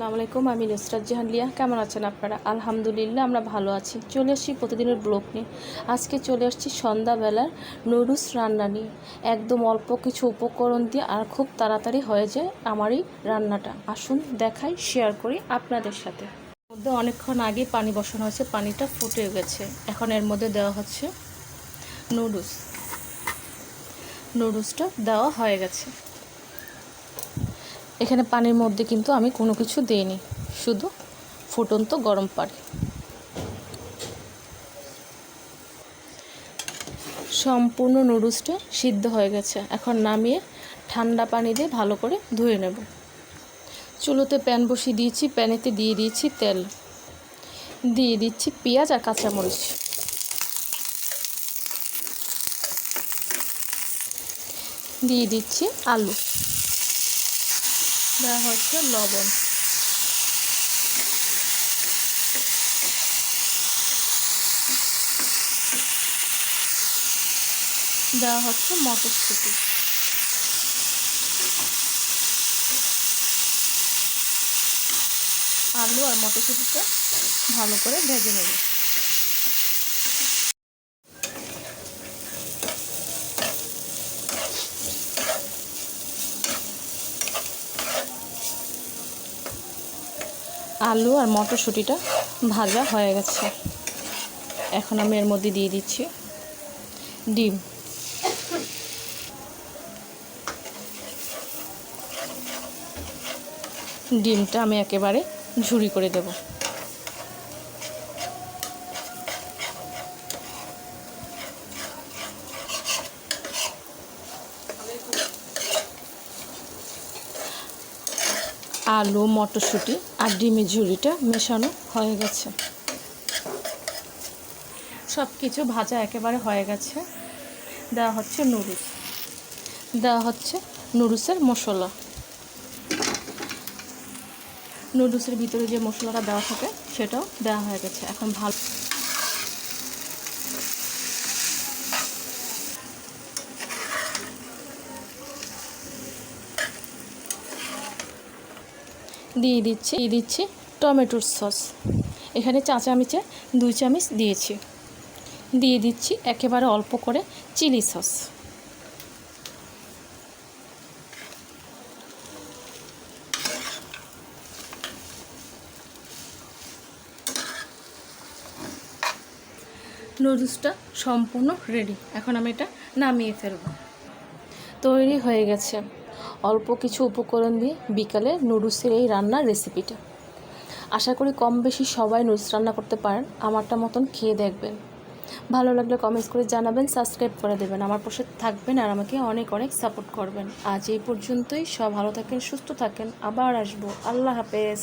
আসসালামু আলাইকুম, আমি নুসরাত জাহান লিয়া কেমন আছেন আপনারা? আলহামদুলিল্লাহ, আমরা ভালো আছি। চলে আসছি প্রতিদিনের ব্লগ নিয়ে। আজকে চলে আসছি সন্ধ্যাবেলার নুডলস রান্না নিয়ে। একদম অল্প কিছু উপকরণ দিয়ে আর খুব তাড়াতাড়ি হয়ে যায় আমার এই রান্নাটা। আসুন, দেখাই শেয়ার করি আপনাদের সাথে। মধ্যে অনেকক্ষণ আগে পানি বসানো হয়েছে, পানিটা ফুটে গেছে। এখন এর মধ্যে দেওয়া হচ্ছে নুডলস। নুডলসটা দেওয়া হয়ে গেছে। এখানে পানির মধ্যে কিন্তু আমি কোনো কিছু দিইনি, শুধু ফুটন্ত গরম পানি। সম্পূর্ণ নুডলসটা সিদ্ধ হয়ে গেছে। এখন নামিয়ে ঠান্ডা পানি দিয়ে ভালো করে ধুয়ে নেব। চুলোতে প্যান বসিয়ে দিয়েছি, প্যানেতে দিয়ে দিয়েছি তেল। দিয়ে দিচ্ছি পেঁয়াজ আর কাঁচামরিচ। দিয়ে দিচ্ছি আলু। দেওয়া হচ্ছে লবণ। দেওয়া হচ্ছে মটরশুঁটি। আলু আর মটরশুঁটিটা ভালো করে ভেজে নেব। আলু আর মটরশুঁটিটা ভাজা হয়ে গেছে। এখন আমি এর মধ্যে দিয়ে দিচ্ছি ডিম। ডিমটা আমি একেবারে ঝুরি করে দেব। আলু, মটরশুঁটি আর ডিমের ঝুড়িটা মেশানো হয়ে গেছে। সব কিছু ভাজা একেবারে হয়ে গেছে। দেওয়া হচ্ছে নুডলস। দেওয়া হচ্ছে নুডলসের মশলা। নুডলসের ভিতরে যে মশলাটা দেওয়া থাকে, সেটাও দেওয়া হয়ে গেছে। এখন ভালো দিয়ে দিচ্ছি দিয়ে দিচ্ছি টমেটোর সস এখানে চা চামচে দুই চামচ দিয়েছি। দিয়ে দিচ্ছি একেবারে অল্প করে চিলি সস নুডলসটা সম্পূর্ণ রেডি এখন আমি এটা নামিয়ে ফেলব। তৈরি হয়ে গেছে। অল্প কিছু উপকরণ দিয়ে বিকালে নুডলসের এই রান্নার রেসিপিটা। আশা করি কম বেশি সবাই নুডলস রান্না করতে পারেন, আমারটা মতন খেয়ে দেখবেন। ভালো লাগলে কমেন্টস করে জানাবেন সাবস্ক্রাইব করে দেবেন। আমার পাশে থাকবেন আর আমাকে অনেক অনেক সাপোর্ট করবেন। আজ এই পর্যন্তই, সব ভালো থাকেন, সুস্থ থাকেন, আবার আসব। আল্লাহ হাফেজ।